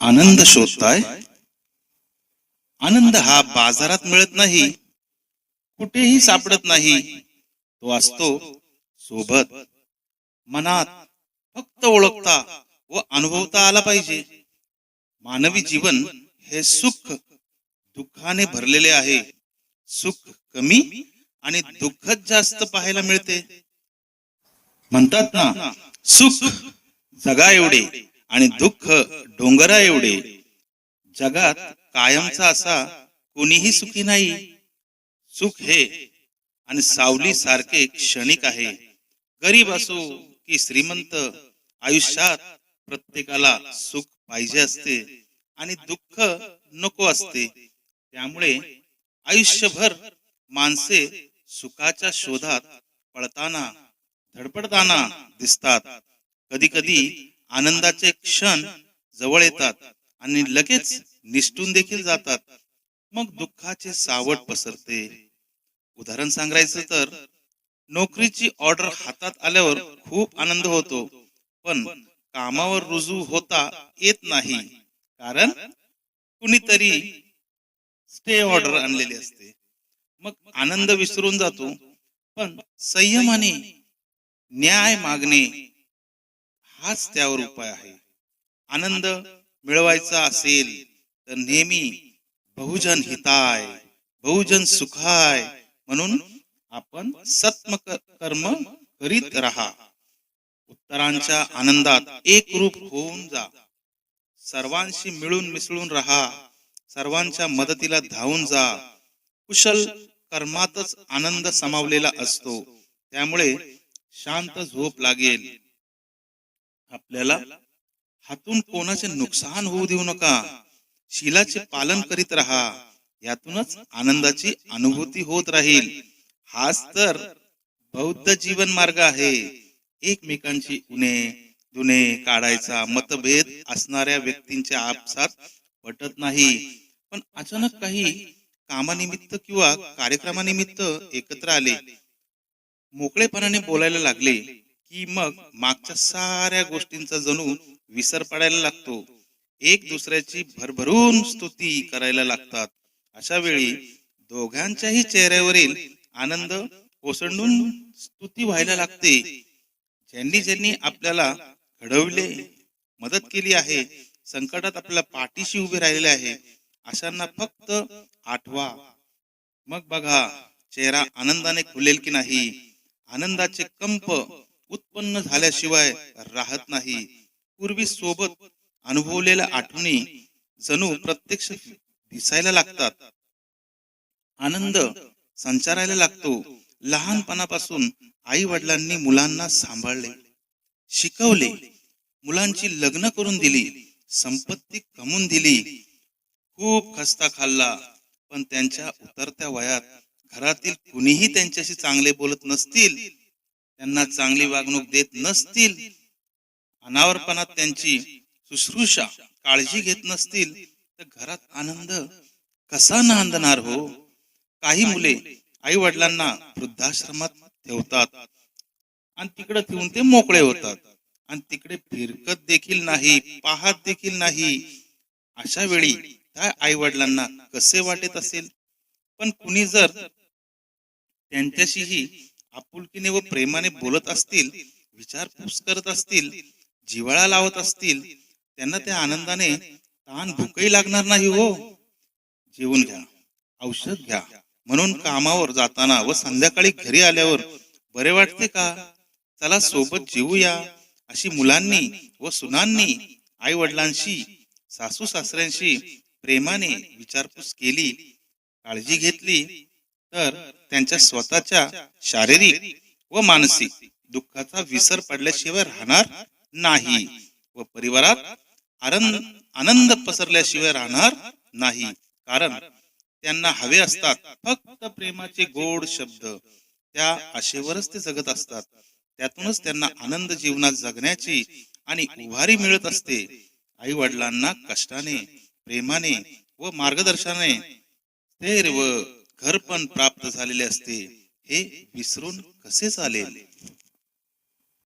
आनंद शोधताय? आनंद हा बाजारात मिळत नाही कुठेही सापडत नाही तो असतो सोबत. मनात फक्त ओळखता व अनुभवता आला पाहिजे. मानवी जीवन हे सुख दुःखाने भरलेले आहे. सुख कमी आणि दुःखच जास्त पाहायला मिळते. म्हणतात ना सुख जगा एवढे. आणि दुःख डोंगरा एवढे. जगात कायमचा असा कोणीही सुखी नाही. सुख हे आणि सावली सारखे क्षणिक आहे. गरीब असो की श्रीमंत आयुष्यात प्रत्येकाला सुख पाहिजे असते आणि दुःख नको असते. त्यामुळे आयुष्यभर माणसे सुखाच्या शोधात पळताना धडपडताना दिसतात. कधी कधी आनंदाचे क्षण जवळ येतात आणि लगेच निष्ठून देखील जातात. मग दुःखाचे सावट पसरते. उदाहरण सांगायचं तर नोकरीची ऑर्डर हातात आल्यावर खूप आनंद होतो पण कामावर रुजू होता येत नाही कारण कुणीतरी स्टे ऑर्डर आणलेली असते. मग आनंद विसरून जातो पण संयमाने न्याय मागणे हाच त्यावर उपाय आहे. आनंद मिळवायचा असेल तर नेहमी बहुजन हिताय बहुजन सुखाय म्हणून आपण सत्म कर्म करीत राहा. उत्तरांच्या आनंदात एक रूप होऊन जा. सर्वांशी मिळून मिसळून राहा. सर्वांच्या मदतीला धावून जा. कुशल कर्मातच आनंद समावलेला असतो. त्यामुळे शांत झोप लागेल. आपल्याला हातून कोणाचे नुकसान होऊ देऊ नका. शिलाचे पालन करीत राहा. यातूनच आनंदाची अनुभूती होत राहील. हाच तर बौद्ध जीवन मार्ग आहे. एकमेकांची उणे दुने काढायचा मतभेद असणाऱ्या व्यक्तींच्या आपसात पटत नाही. पण अचानक काही कामानिमित्त किंवा कार्यक्रमानिमित्त एकत्र आले. मोकळेपणाने बोलायला लागले. की मग मागच्या साऱ्या गोष्टींचा जणू विसर पडायला लागतो. एक दुसऱ्याची भरभरून स्तुती करायला लागतात. अशा वेळी दोघांच्याही चेहऱ्यावरील आनंद ओसंडून स्तुती व्हायला लागते. ज्यांनी ज्यांनी आपल्याला घडवले मदत केली आहे संकटात आपल्या पाठीशी उभे राहिलेले आहे अशांना फक्त आठवा. मग बघा चेहरा आनंदाने खुलेल की नाही? आनंदाचे कंप उत्पन्न झाल्याशिवाय राहत नाही. पूर्वी सोबत अनुभवलेल्या आठवणी जणू प्रत्यक्ष दिसायला लागतात. आनंद संचारायला लागतो. लहानपणापासून आई वडिलांनी मुलांना सांभाळले शिकवले मुलांची लग्न करून दिली संपत्ती कमवून दिली. खूप खस्ता खाल्ला पण त्यांच्या उतरत्या वयात घरातील कुणीही त्यांच्याशी चांगले बोलत नसतील. त्यांना चांगली वागणूक देत नसतील अनावरपणात त्यांची शुश्रूषा काळजी घेत नसतील तर घरात आनंद कसा नांदणार हो? काही मुले आई वडिलांना वृद्धाश्रमात ठेवतात आणि तिकडे ठेवून ते मोकळे होतात आणि तिकडे फिरकत देखील नाही पाहत देखील नाही. अशा वेळी त्या आई वडिलांना कसे वाटत असेल? पण कुणी जर त्यांच्याशीही आपुलकीने व प्रेमाने बोलत असतील विचारपूस करत असतील जिव्हाळा लावत असतील त्यांना त्या आनंदाने ताण भूकही लागणार नाही हो. जेवून घ्या औषध घ्या म्हणून कामावर जाताना व संध्याकाळी घरी आल्यावर बरे वाटते का? चला सोबत जेवूया अशी मुलांनी व सुनांनी आई वडिलांशी सासू सासऱ्यांशी प्रेमाने विचारपूस केली काळजी घेतली तर त्यांच्या स्वतःच्या शारीरिक व मानसिक दुःखाचा विसर पडल्याशिवाय राहणार नाही व परिवारात आनंद पसरल्याशिवाय राहणार नाही. कारण त्यांना हवे असतात फक्त प्रेमाचे गोड शब्द. त्या आशेवरच ते जगत असतात. त्यातूनच त्यांना आनंद जीवनात जगण्याची आणि उभारी मिळत असते. आई वडिलांना कष्टाने प्रेमाने व मार्गदर्शनाने स्थैर्य व घर पण प्राप्त झालेले असते हे विसरून कसे चालेल?